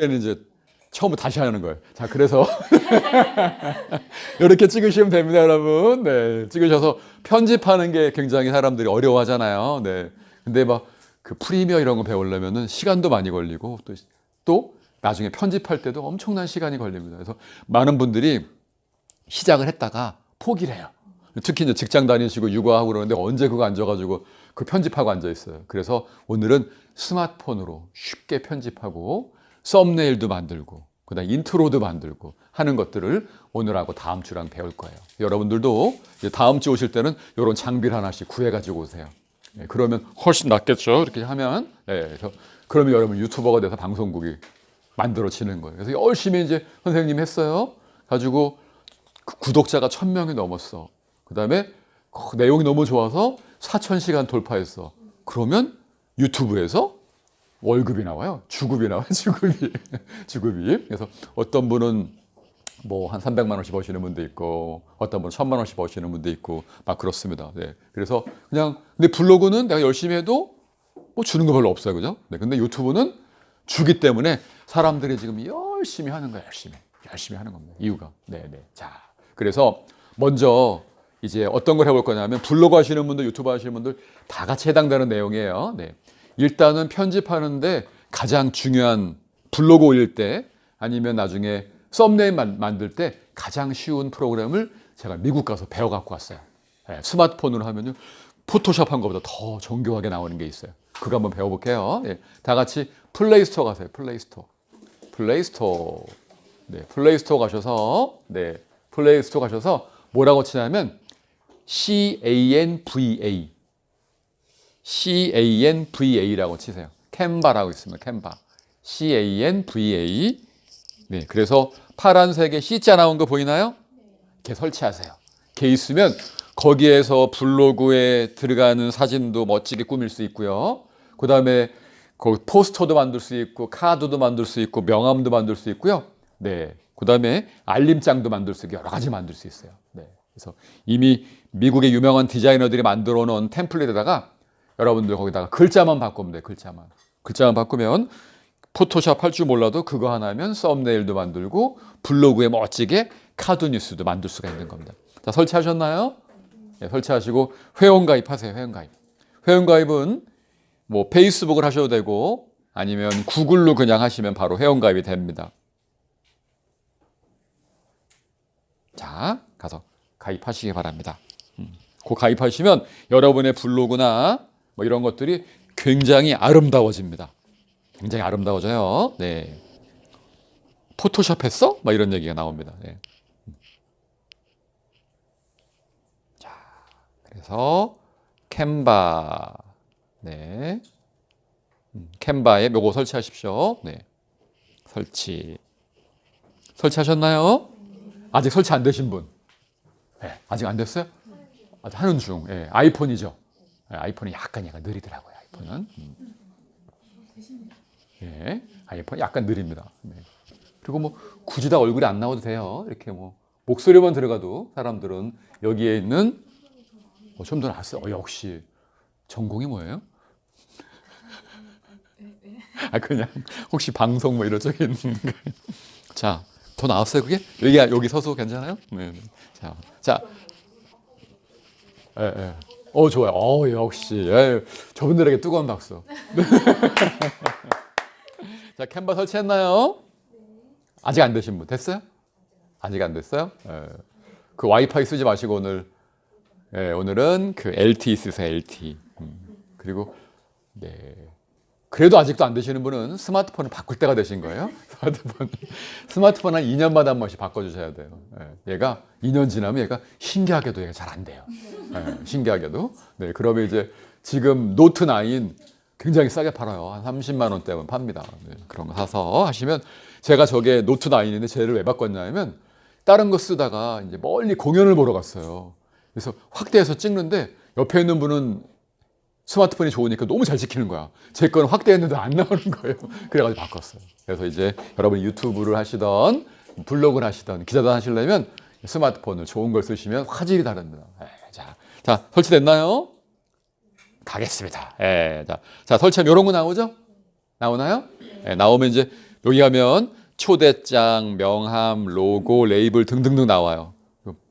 때는 이제 처음부터 다시 하는 거예요. 자, 그래서 이렇게 찍으시면 됩니다, 여러분. 네, 찍으셔서 편집하는 게 굉장히 사람들이 어려워하잖아요. 네, 근데 막 그 프리미어 이런 거 배우려면은 시간도 많이 걸리고 또, 또 나중에 편집할 때도 엄청난 시간이 걸립니다. 그래서 많은 분들이 시작을 했다가 포기를 해요. 특히 이제 직장 다니시고 육아하고 그러는데 언제 그거 앉아가지고 그 편집하고 앉아 있어요. 그래서 오늘은 스마트폰으로 쉽게 편집하고 썸네일도 만들고 그다음 인트로도 만들고 하는 것들을 오늘하고 다음 주랑 배울 거예요. 여러분들도 다음 주 오실 때는 이런 장비를 하나씩 구해 가지고 오세요. 예, 그러면 훨씬 낫겠죠. 이렇게 하면 예, 그래서 그러면 여러분 유튜버가 돼서 방송국이 만들어지는 거예요. 그래서 열심히 이제 선생님 했어요. 가지고 그 구독자가 천 명이 넘었어. 그 다음에 내용이 너무 좋아서 4천 시간 돌파했어. 그러면 유튜브에서 월급이 나와요. 주급이 나와요. 주급이. 주급이. 그래서 어떤 분은 뭐 한 300만 원씩 버시는 분도 있고 어떤 분은 1000만 원씩 버시는 분도 있고 막 그렇습니다. 네. 그래서 그냥 근데 블로그는 내가 열심히 해도 뭐 주는 거 별로 없어요. 그죠? 네. 근데 유튜브는 주기 때문에 사람들이 지금 열심히 하는 거예요. 열심히. 열심히 하는 겁니다. 이유가. 네, 네. 자. 그래서 먼저 이제 어떤 걸 해볼 거냐면 블로그 하시는 분들, 유튜브 하시는 분들 다 같이 해당되는 내용이에요. 네. 일단은 편집하는데 가장 중요한 블로그 올릴 때 아니면 나중에 썸네일 만- 만들 때 가장 쉬운 프로그램을 제가 미국 가서 배워 갖고 왔어요. 네, 스마트폰으로 하면요. 포토샵 한 것보다 더 정교하게 나오는 게 있어요. 그거 한번 배워볼게요. 네, 다 같이 플레이스토어 가세요. 플레이스토어. 플레이스토어. 네, 플레이스토어 가셔서 네, 플레이스토어 가셔서 뭐라고 치냐면 C A N V A C A N V A라고 치세요. 캔바라고 있습니다. 캔바. C A N V A. 네, 그래서 파란색에 C자 나온 거 보이나요? 이렇게 설치하세요. 이렇게 있으면 거기에서 블로그에 들어가는 사진도 멋지게 꾸밀 수 있고요. 그 다음에 그 포스터도 만들 수 있고 카드도 만들 수 있고 명함도 만들 수 있고요. 네. 그 다음에 알림장도 만들 수 있고 여러 가지 만들 수 있어요. 네. 그래서 이미 미국의 유명한 디자이너들이 만들어 놓은 템플릿에다가 여러분들 거기다가 글자만 바꾸면 돼요. 글자만. 글자만 바꾸면 포토샵 할 줄 몰라도 그거 하나면 썸네일도 만들고 블로그에 멋지게 카드 뉴스도 만들 수가 있는 겁니다. 자, 설치하셨나요? 네, 설치하시고 회원 가입하세요. 회원 가입. 회원 가입은 뭐 페이스북을 하셔도 되고 아니면 구글로 그냥 하시면 바로 회원 가입이 됩니다. 자, 가서 가입하시기 바랍니다. 음, 그 가입하시면 여러분의 블로그나 뭐 이런 것들이 굉장히 아름다워집니다. 굉장히 아름다워져요. 네. 포토샵 했어? 막 이런 얘기가 나옵니다. 네. 자, 그래서 캔바. 네. 음, 캔바에 요거 설치하십시오. 네. 설치. 설치하셨나요? 아직 설치 안 되신 분? 네, 아직 안 됐어요? 아직 하는 중. 예, 아이폰이죠. 예, 아이폰이 약간 약간 느리더라고요. 아이폰은. 음. 예, 아이폰 약간 느립니다. 네. 그리고 뭐 굳이 다 얼굴이 안 나와도 돼요. 이렇게 뭐 목소리만 들어가도 사람들은 여기에 있는 어, 좀더 나았어요. 어, 역시 전공이 뭐예요? 아 그냥 혹시 방송 뭐 이런 쪽에 있는 거. 자, 더 나왔어요 그게? 여기 여기 서서 괜찮아요? 네. 네. 자, 자, 예, 예. 어 좋아요. 어 역시 예. 저분들에게 뜨거운 박수. 자, 캔바 설치했나요? 아직 안 되신 분 됐어요? 아직 안 됐어요? 예. 그 와이파이 쓰지 마시고 오늘 예, 오늘은 그 LTE 쓰세요. LTE. 음. 그리고 네. 그래도 아직도 안 되시는 분은 스마트폰을 바꿀 때가 되신 거예요. 스마트폰 스마트폰 한 2년마다 한 번씩 바꿔주셔야 돼요. 예. 얘가 2년 지나면 얘가 신기하게도 얘가 잘 안 돼요. 예, 신기하게도. 네, 그러면 이제 지금 노트 9 굉장히 싸게 팔아요. 한 30만 원대면 팝니다. 네, 그런 거 사서 하시면 제가 저게 노트 9인데 쟤를 왜 바꿨냐면 다른 거 쓰다가 이제 멀리 공연을 보러 갔어요. 그래서 확대해서 찍는데 옆에 있는 분은 스마트폰이 좋으니까 너무 잘 찍히는 거야. 제 거는 확대했는데 안 나오는 거예요. 그래가지고 바꿨어요. 그래서 이제 여러분 유튜브를 하시던 블로그를 하시던 기자단 하시려면 스마트폰을 좋은 걸 쓰시면 화질이 다릅니다. 예, 자, 자 설치됐나요? 가겠습니다. 예, 자, 자 설치하면 이런 거 나오죠? 나오나요? 예, 나오면 이제 여기 가면 초대장, 명함, 로고, 레이블 등등등 나와요.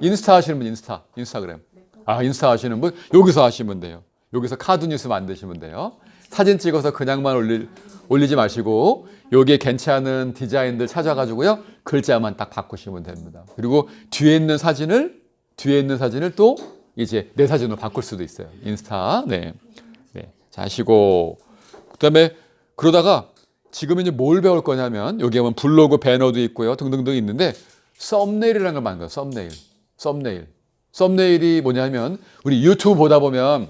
인스타 하시는 분 인스타, 인스타그램. 아, 인스타 하시는 분 여기서 하시면 돼요. 여기서 카드 뉴스 만드시면 돼요. 사진 찍어서 그냥만 올릴, 올리지 마시고 여기에 괜찮은 디자인들 찾아가지고요. 글자만 딱 바꾸시면 됩니다. 그리고 뒤에 있는 사진을 뒤에 있는 사진을 또 이제 내 사진으로 바꿀 수도 있어요. 인스타. 네. 네. 자, 하시고 그다음에 그러다가 지금 이제 뭘 배울 거냐면 여기 보면 블로그 배너도 있고요. 등등등 있는데 썸네일이라는 걸 만들어요. 썸네일. 썸네일. 썸네일이 뭐냐면 우리 유튜브 보다 보면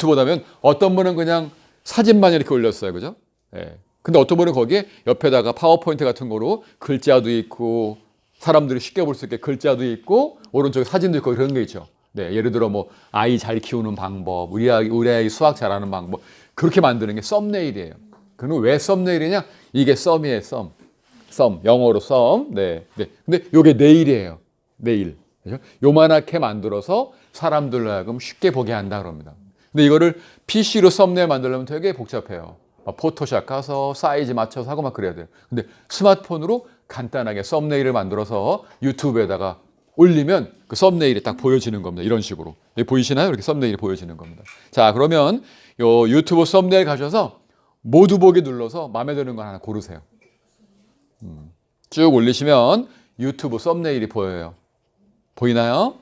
보면 어떤 분은 그냥 사진만 이렇게 올렸어요. 그죠? 예. 근데 어떤 분은 거기에 옆에다가 파워포인트 같은 거로 글자도 있고 사람들이 쉽게 볼 수 있게 글자도 있고 오른쪽에 사진도 있고 그런 게 있죠. 네, 예를 들어 뭐 아이 잘 키우는 방법, 우리 아이 우리 아이 수학 잘하는 방법 그렇게 만드는 게 썸네일이에요. 그는 왜 썸네일이냐? 이게 썸이에요, 썸. 썸 영어로 썸. 네, 네. 근데 요게 네일이에요. 네일. 요만하게 만들어서 사람들로 하여금 쉽게 보게 한다 그럽니다. 근데 이거를 PC로 썸네일 만들려면 되게 복잡해요. 막 포토샵 가서 사이즈 맞춰서 하고 막 그래야 돼요. 근데 스마트폰으로 간단하게 썸네일을 만들어서 유튜브에다가 올리면 그 썸네일이 딱 보여지는 겁니다. 이런 식으로. 여기 보이시나요? 이렇게 썸네일이 보여지는 겁니다. 자, 그러면 요 유튜브 썸네일 가셔서 모두 보기 눌러서 마음에 드는 거 하나 고르세요. 음, 쭉 올리시면 유튜브 썸네일이 보여요. 보이나요?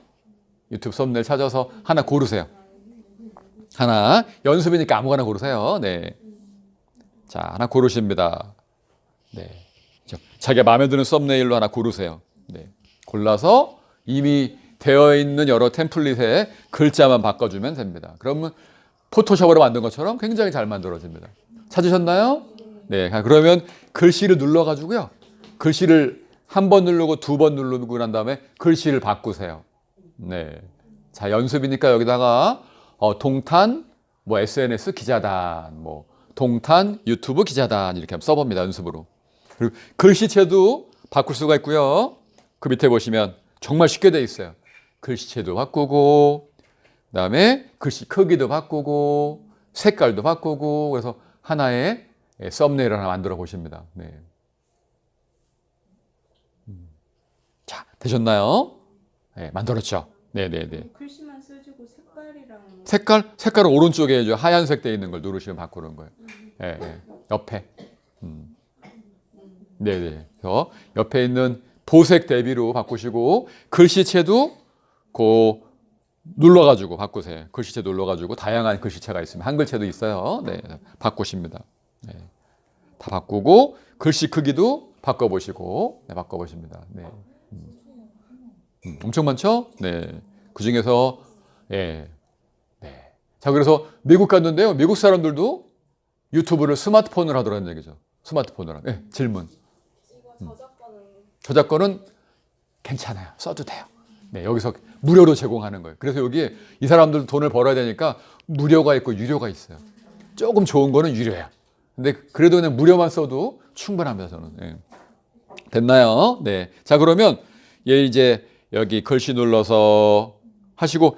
유튜브 썸네일 찾아서 하나 고르세요. 하나 연습이니까 아무거나 고르세요. 네. 자, 하나 고르십니다. 네. 저, 자기가 마음에 드는 썸네일로 하나 고르세요. 네. 골라서 이미 되어 있는 여러 템플릿에 글자만 바꿔주면 됩니다. 그러면 포토샵으로 만든 것처럼 굉장히 잘 만들어집니다. 찾으셨나요? 네. 그러면 글씨를 눌러가지고요. 글씨를 한 번 누르고 두 번 누르고 난 다음에 글씨를 바꾸세요. 네. 자, 연습이니까 여기다가 어, 동탄, 뭐 SNS 기자단, 뭐 동탄 유튜브 기자단 이렇게 한번 써봅니다. 연습으로. 그리고 글씨체도 바꿀 수가 있고요. 그 밑에 보시면 정말 쉽게 돼 있어요. 글씨체도 바꾸고, 그다음에 글씨 크기도 바꾸고, 색깔도 바꾸고, 그래서 하나의 예, 썸네일을 하나 만들어 보십니다. 네. 음. 자, 되셨나요? 네, 만들었죠. 네, 네, 네. 색깔이랑 색깔? 색깔은 오른쪽에 이제 하얀색 돼 있는 걸 누르시면 바꾸는 거예요. 예, 예. 옆에. 음. 네네. 그래서 옆에 있는 도색 대비로 바꾸시고 글씨체도 그 눌러가지고 바꾸세요. 글씨체 눌러가지고 다양한 글씨체가 있으면 한글체도 있어요. 네, 바꾸십니다. 네. 다 바꾸고 글씨 크기도 바꿔보시고 네, 바꿔보십니다. 네. 음. 음, 엄청 많죠? 네. 그 중에서 예. 네. 자 그래서 미국 갔는데요. 미국 사람들도 유튜브를 스마트폰으로 하더라는 얘기죠. 스마트폰으로. 예, 질문. 저작권은 저작권은 괜찮아요. 써도 돼요. 네, 여기서 무료로 제공하는 거예요. 그래서 여기 이 사람들 돈을 벌어야 되니까 무료가 있고 유료가 있어요. 조금 좋은 거는 유료야. 근데 그래도 그냥 무료만 써도 충분합니다, 저는. 예. 됐나요? 네. 자, 그러면 얘 이제 여기 글씨 눌러서 하시고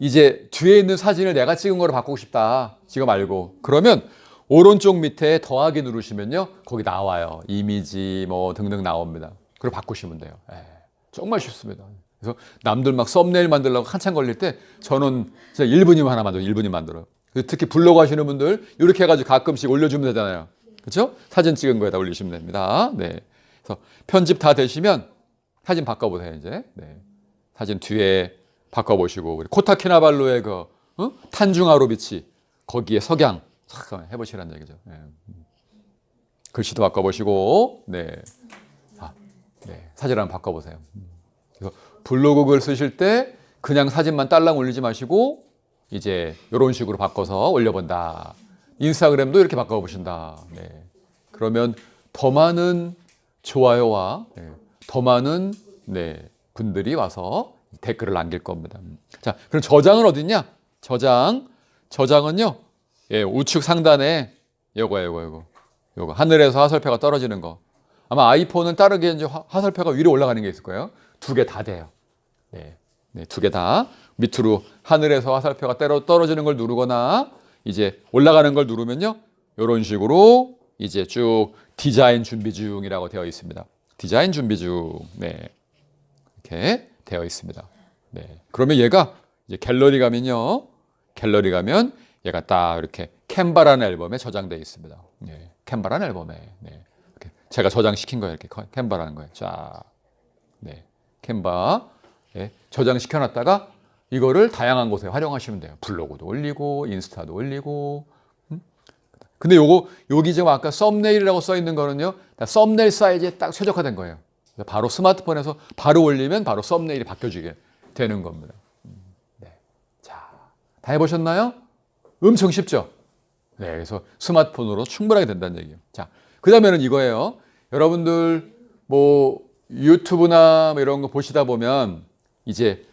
이제 뒤에 있는 사진을 내가 찍은 거로 바꾸고 싶다. 지금 알고. 그러면 오른쪽 밑에 더하기 누르시면요. 거기 나와요. 이미지 뭐 등등 나옵니다. 그걸 바꾸시면 돼요. 예, 정말 쉽습니다. 그래서 남들 막 썸네일 만들려고 한참 걸릴 때 저는 진짜 1분이면 하나 만들어요. 1분이면 만들어요. 특히 블로그 하시는 분들 이렇게 해가지고 가끔씩 올려주면 되잖아요. 그렇죠? 사진 찍은 거에다 올리시면 됩니다. 네. 그래서 편집 다 되시면 사진 바꿔보세요. 이제 네. 사진 뒤에 바꿔보시고 코타키나발루의 그 어? 탄중하루비치 거기에 석양 싹 해보시라는 얘기죠. 네. 글씨도 바꿔보시고 네. 아, 네. 사진 한번 바꿔보세요. 그래서 블로그 글 쓰실 때 그냥 사진만 딸랑 올리지 마시고 이제 이런 식으로 바꿔서 올려본다. 인스타그램도 이렇게 바꿔보신다. 네. 그러면 더 많은 좋아요와 네, 더 많은 네, 분들이 와서 댓글을 남길 겁니다. 자, 그럼 저장은 어딨냐? 저장. 저장은요, 예, 우측 상단에 요거, 요거, 요거. 요거. 하늘에서 화살표가 떨어지는 거. 아마 아이폰은 따르게 이제 화- 화살표가 위로 올라가는 게 있을 거예요. 두 개 다 돼요. 네. 네, 두 개 다. 밑으로 하늘에서 화살표가 때려 떨어지는 걸 누르거나 이제 올라가는 걸 누르면요. 이런 식으로 이제 쭉 디자인 준비 중이라고 되어 있습니다. 디자인 준비 중. 네. 이렇게 되어 있습니다. 네. 그러면 얘가 이제 갤러리 가면요. 갤러리 가면 얘가 딱 이렇게 캔바라는 앨범에 저장되어 있습니다. 네. 캔바라는 앨범에. 네. 제가 저장시킨 거예요. 이렇게 캔바라는 거예요. 자. 네. 캔바. 예, 저장시켜 놨다가 이거를 다양한 곳에 활용하시면 돼요. 블로그도 올리고 인스타도 올리고. 음? 근데 요거 여기 지금 아까 썸네일이라고 써 있는 거는요. 다 썸네일 사이즈에 딱 최적화된 거예요. 그래서 바로 스마트폰에서 바로 올리면 바로 썸네일이 바뀌어지게 되는 겁니다. 음, 네. 자, 다 해보셨나요? 엄청 쉽죠? 네, 그래서 스마트폰으로 충분하게 된다는 얘기예요. 자, 그 다음에는 이거예요. 여러분들 뭐 유튜브나 뭐 이런 거 보시다 보면 이제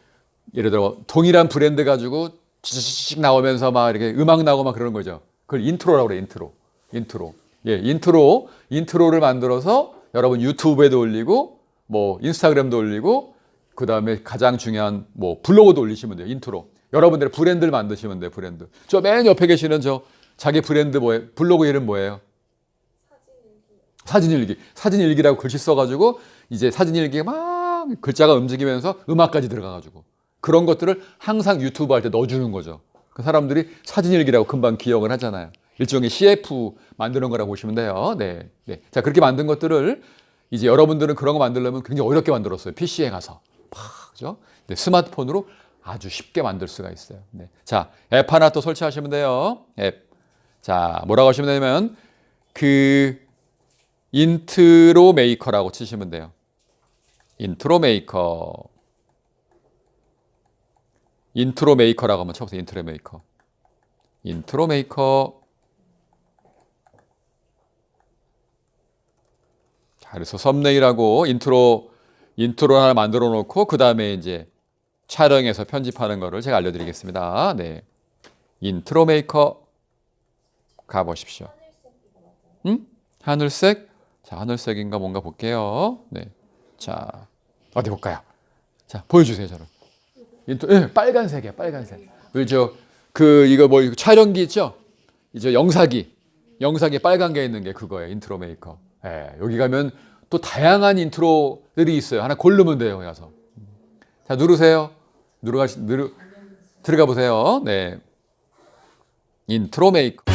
예를 들어 동일한 브랜드 가지고 찌직 나오면서 막 이렇게 음악 나오고 막 그러는 거죠. 그걸 인트로라고 그래, 인트로. 인트로. 예, 인트로. 인트로를 만들어서 여러분 유튜브에도 올리고 뭐 인스타그램도 올리고 그 다음에 가장 중요한 뭐 블로그도 올리시면 돼요. 인트로. 여러분들의 브랜드를 만드시면 돼요. 브랜드. 저 맨 옆에 계시는 저 자기 브랜드 뭐예요? 블로그 이름 뭐예요? 사진 일기. 사진 일기라고 글씨 써가지고 이제 사진 일기가 막 글자가 움직이면서 음악까지 들어가가지고 그런 것들을 항상 유튜브 할 때 넣어주는 거죠. 그 사람들이 사진 일기라고 금방 기억을 하잖아요. 일종의 CF 만드는 거라고 보시면 돼요. 네. 네. 자, 그렇게 만든 것들을 이제 여러분들은 그런 거 만들려면 굉장히 어렵게 만들었어요. PC에 가서. 막, 그죠? 네, 스마트폰으로 아주 쉽게 만들 수가 있어요. 네. 자, 앱 하나 또 설치하시면 돼요. 앱. 자, 뭐라고 하시면 되냐면 그 인트로 메이커라고 치시면 돼요. 인트로 메이커. 인트로 메이커라고 한번 쳐보세요. 인트로 메이커. 인트로 메이커. 자, 그래서 썸네일하고 인트로 인트로 하나 만들어 놓고 그 다음에 이제 촬영해서 편집하는 거를 제가 알려드리겠습니다. 네, 인트로 메이커 가 보십시오. 음? 하늘색? 자, 하늘색인가 뭔가 볼게요. 네, 자 어디 볼까요? 자, 보여주세요, 저를. 인트, 예, 빨간색이야, 빨간색. 그죠? 그 이거 뭐 촬영기 있죠? 이제 영사기, 영사기 빨간 게 있는 게 그거예요, 인트로 메이커. 예, 여기 가면 또 다양한 인트로들이 있어요. 하나 고르면 돼요, 가서. 자, 누르세요. 누르가 누르 들어가 보세요. 네. 인트로 메이커.